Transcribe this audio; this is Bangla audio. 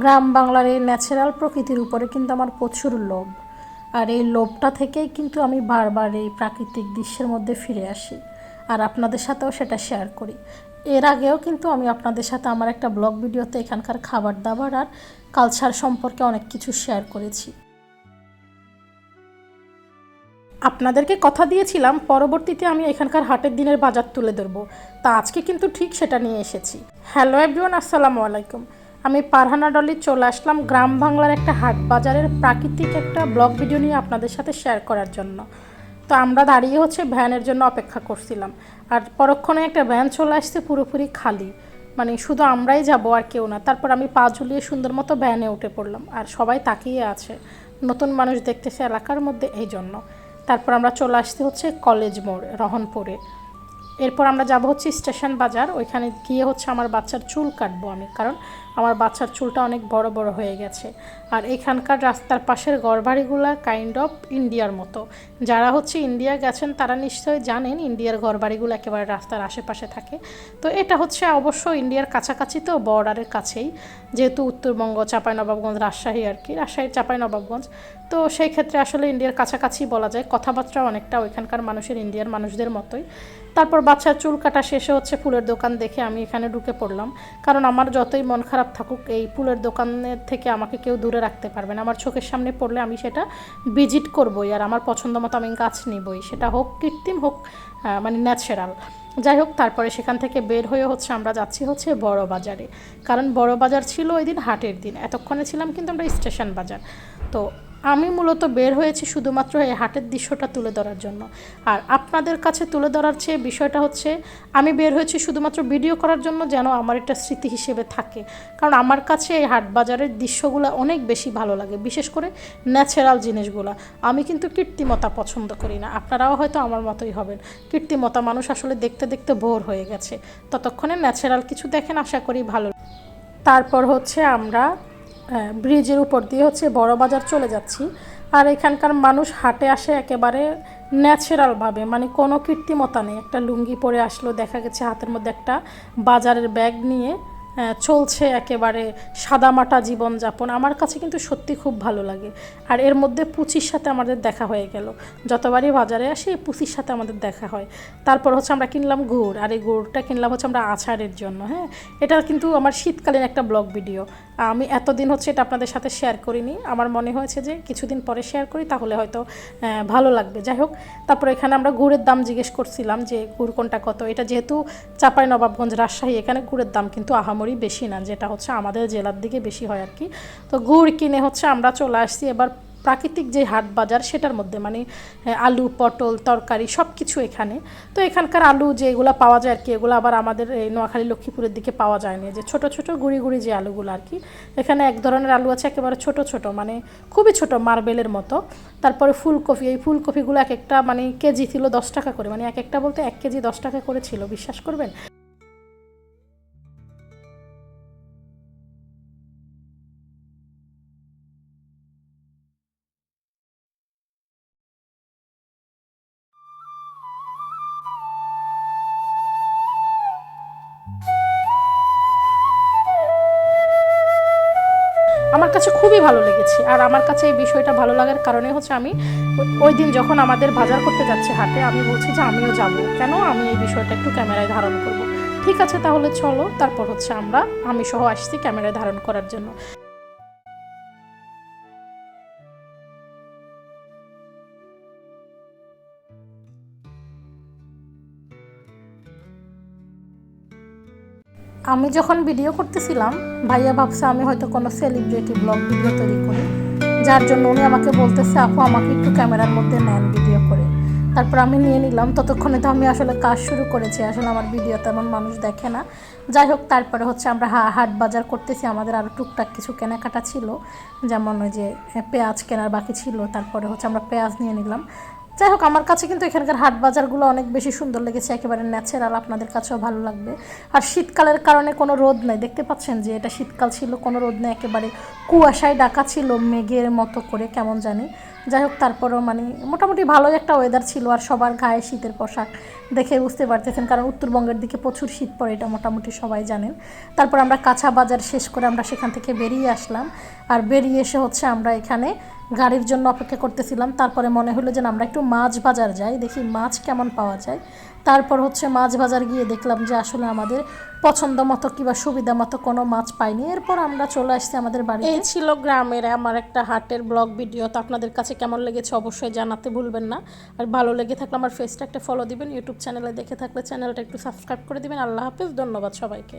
গ্রাম বাংলার এই ন্যাচারাল প্রকৃতির উপরে কিন্তু আমার প্রচুর লোভ। আর এই লোভটা থেকেই কিন্তু আমি বারবার এই প্রাকৃতিক দৃশ্যের মধ্যে ফিরে আসি। আর আপনাদের সাথেও সেটা শেয়ার করি। এর আগেও কিন্তু আমি আপনাদের সাথে আমার একটা ব্লগ ভিডিওতে এখানকার খাবার দাবার আর কালচার সম্পর্কে অনেক কিছু শেয়ার করেছি। আপনাদেরকে কথা দিয়েছিলাম, পরবর্তীতে আমি এখানকার হাটের দিনের বাজার তুলে ধরবো। তা আজকে কিন্তু ঠিক সেটা নিয়ে এসেছি। হ্যালো এভরিওয়ান আসসালামু আলাইকুম। আমি পারহানা ডলি চলে আসলাম গ্রাম বাংলার একটা হাট বাজারের প্রাকৃতিক একটা ব্লগ ভিডিও নিয়ে আপনাদের সাথে শেয়ার করার জন্য। তো আমরা দাঁড়িয়ে হচ্ছে ভ্যানের জন্য অপেক্ষা করছিলাম। আর পরক্ষণে একটা ভ্যান চলে আসছে পুরোপুরি খালি। মানে শুধু আমরাই যাব আর কেউ না। তারপর আমি পা ঝুলিয়ে সুন্দর মতো ভ্যানে উঠে পড়লাম। আর সবাই তাকিয়ে আছে। নতুন মানুষ দেখতেছে এলাকার মধ্যে এই জন্য। তারপর আমরা চলে আসতে হচ্ছে কলেজ মোড়, রহনপুরে। এরপর আমরা যাব হচ্ছে স্টেশন বাজার। ওইখানে গিয়ে হচ্ছে আমার বাচ্চার চুল কাটবো আমি। কারণ আমার বাচ্চার চুলটা অনেক বড় বড় হয়ে গেছে। আর এখানকার রাস্তার পাশের ঘরবাড়িগুলো কাইন্ড অফ ইন্ডিয়ার মতো। যারা হচ্ছে ইন্ডিয়া গেছেন, তারা নিশ্চয়ই জানেন ইন্ডিয়ার ঘরবাড়িগুলো একেবারে রাস্তার আশেপাশে থাকে। তো এটা হচ্ছে অবশ্য ইন্ডিয়ার কাছাকাছি তো বর্ডারের কাছেই। যেহেতু উত্তরবঙ্গ, চাঁপাইনবাবগঞ্জ, রাজশাহী আর কি, রাজশাহীর চাঁপাইনবাবগঞ্জ। তো সেই ক্ষেত্রে আসলে ইন্ডিয়ার কাছাকাছি বলা যায়। কথাবার্তা অনেকটা ওইখানকার মানুষের ইন্ডিয়ার মানুষদের মতোই। তারপর বাচ্চার চুল কাটা শেষে হচ্ছে ফুলের দোকান দেখে আমি এখানে ঢুকে পড়লাম। কারণ আমার যতই মন খারাপ থাকুক, এই ফুলের দোকানের থেকে আমাকে কেউ দূরে রাখতে পারবে না। আমার চোখের সামনে পড়লে আমি সেটা ভিজিট করবই, আর আমার পছন্দ মতো আমি গাছ নিবই। সেটা হোক কৃত্রিম হোক মানে ন্যাচারাল। যাই হোক, তারপরে সেখান থেকে বের হয়ে হচ্ছে আমরা যাচ্ছি হচ্ছে বড় বাজারে। কারণ বড় বাজার ছিল ওই দিন হাটের দিন। এতক্ষণে ছিলাম কিন্তু আমরা স্টেশন বাজার। তো আমি মূলত বের হয়েছি শুধুমাত্র এই হাটের দৃশ্যটা তুলে ধরার জন্য। আর আপনাদের কাছে তুলে ধরার চেয়ে বিষয়টা হচ্ছে, আমি বের হয়েছি শুধুমাত্র ভিডিও করার জন্য যেন আমার একটা স্মৃতি হিসেবে থাকে। কারণ আমার কাছে এই হাট বাজারের দৃশ্যগুলো অনেক বেশি ভালো লাগে, বিশেষ করে ন্যাচারাল জিনিসগুলো। আমি কিন্তু কৃত্রিমতা পছন্দ করি না, আপনারাও হয়তো আমার মতোই হবেন। কৃত্রিমতা মানুষ আসলে দেখতে দেখতে বোর হয়ে গেছে। ততক্ষণে ন্যাচারাল কিছু দেখেন, আশা করি ভালো। তারপর হচ্ছে আমরা ব্রিজের উপর দিয়ে হচ্ছে বড় বাজার চলে যাচ্ছি। আর এখানকার মানুষ হাটে আসে একেবারে ন্যাচারালভাবে মানে কোনো কৃত্রিমতা নেই। একটা লুঙ্গি পরে আসলো, দেখা গেছে হাতের মধ্যে একটা বাজারের ব্যাগ নিয়ে চলছে একেবারে সাদামাটা জীবনযাপন। আমার কাছে কিন্তু সত্যি খুব ভালো লাগে। আর এর মধ্যে পুচির সাথে আমাদের দেখা হয়ে গেল। যতবারই বাজারে আসি, এই পুচির সাথে আমাদের দেখা হয়। তারপর হচ্ছে আমরা কিনলাম গুড়, আর এই গুড়টা কিনলাম হচ্ছে আমরা আচারের জন্য হ্যাঁ? এটা কিন্তু আমার শীতকালীন একটা ব্লগ ভিডিও। আমি এতদিন হচ্ছে এটা আপনাদের সাথে শেয়ার করিনি। আমার মনে হয়েছে যে কিছুদিন পরে শেয়ার করি, তাহলে হয়তো ভালো লাগবে। যাই হোক, তারপর এখানে আমরা গুড়ের দাম জিজ্ঞেস করছিলাম যে গুড় কোনটা কত? এটা যেহেতু চাপাই নবাবগঞ্জ রাজশাহী, এখানে গুড়ের দাম কিন্তু আহামরি বেশি না যেটা হচ্ছে আমাদের জেলার দিকে বেশি হয় আর কি তো গুড় কিনে হচ্ছে আমরা চলে আসছি এবার প্রাকৃতিক যে হাট বাজার সেটার মধ্যে মানে হ্যাঁ, আলু পটল তরকারি সব কিছু এখানে। তো এখানকার আলু যেগুলো পাওয়া যায় আর কি এগুলো আবার আমাদের এই নোয়াখালী লক্ষ্মীপুরের দিকে পাওয়া যায়নি। যে ছোট ছোট গুড়ি গুড়ি যে আলুগুলো আর কি এখানে এক ধরনের আলু আছে একেবারে ছোট ছোট মানে খুবই ছোট মার্বেলের মতো। তারপরে ফুলকপি এই ফুলকপিগুলো এক একটা মানে কেজি ছিল দশ টাকা করে মানে এক একটা বলতে এক কেজি দশ টাকা করে ছিল বিশ্বাস করবেন? আমার কাছে খুবই ভালো লেগেছে। আর আমার কাছে এই বিষয়টা ভালো লাগার কারণে হচ্ছে আমি ওই- দিন যখন আমাদের বাজার করতে যাচ্ছে হাটে, আমি বলছি যে আমিও যাব। কেন? আমি এই বিষয়টা একটু ক্যামেরায় ধারণ করব। ঠিক আছে, তাহলে চলো। তারপর হচ্ছে আমরা, আমি সহ আসছি ক্যামেরায় ধারণ করার জন্য। আমি যখন ভিডিও করতেছিলাম, ভাইয়া ভাবছে আমি হয়তো কোনো সেলিব্রিটি ব্লগ ভিডিও তৈরি করি। যার জন্য উনি আমাকে বলতেছে, আপু, আমাকে একটু ক্যামেরার মধ্যে নেন ভিডিও করে। তারপর আমি নিয়ে নিলাম। ততক্ষণে তো আমি আসলে কাজ শুরু করেছি। আসলে আমার ভিডিও তেমন মানুষ দেখে না। যাই হোক, তারপরে হচ্ছে আমরা হা- হাট বাজার করতেছি। আমাদের আরও টুকটাক কিছু কেনাকাটা ছিল। যেমন ওই যে পেঁয়াজ কেনার বাকি ছিল। তারপরে হচ্ছে আমরা পেঁয়াজ নিয়ে নিলাম। যাই হোক, আমার কাছে কিন্তু এখানকার হাট বাজারগুলো অনেক বেশি সুন্দর লেগেছে, একেবারে ন্যাচারাল আপনাদের কাছেও ভালো লাগবে। আর শীতকালের কারণে কোনো রোদ নেই, দেখতে পাচ্ছেন যে এটা শীতকাল ছিল, কোনো রোদ নেই, একেবারে কুয়াশায় ডাকা ছিল, মেঘের মতো করে, কেমন জানি। যাই হোক, তারপরেও মানে মোটামুটি ভালোই একটা ওয়েদার ছিল, আর সবার গায়ে শীতের পোশাক দেখে বুঝতে পারতেছেন, কারণ উত্তরবঙ্গের দিকে প্রচুর শীত পড়ে, এটা মোটামুটি সবাই জানেন। তারপর আমরা কাঁচা বাজার শেষ করে আমরা সেখান থেকে বেরিয়ে আসলাম, আর বেরিয়ে এসে হচ্ছে আমরা এখানে গাড়ির জন্য অপেক্ষা করতেছিলাম। তারপরে মনে হলো যে আমরা একটু মাছ বাজার যাই, দেখি মাছ কেমন পাওয়া যায়। তারপর হচ্ছে মাছ বাজার গিয়ে দেখলাম যে আসলে আমাদের পছন্দ মতো কিংবা সুবিধা মতো কোনো মাছ পাইনি। এরপর আমরা চলে আসছি আমাদের বাড়ি এই ছিল গ্রামের আমার একটা হাটের ব্লগ ভিডিও। তো আপনাদের কাছে কেমন লেগেছে অবশ্যই জানাতে ভুলবেন না। আর ভালো লেগে থাকলে আমার ফেসটা একটা ফলো দিবেন ইউটিউব চ্যানেলে দেখে থাকলে চ্যানেলটা একটু সাবস্ক্রাইব করে দিবেন। আল্লাহ হাফিজ, ধন্যবাদ সবাইকে।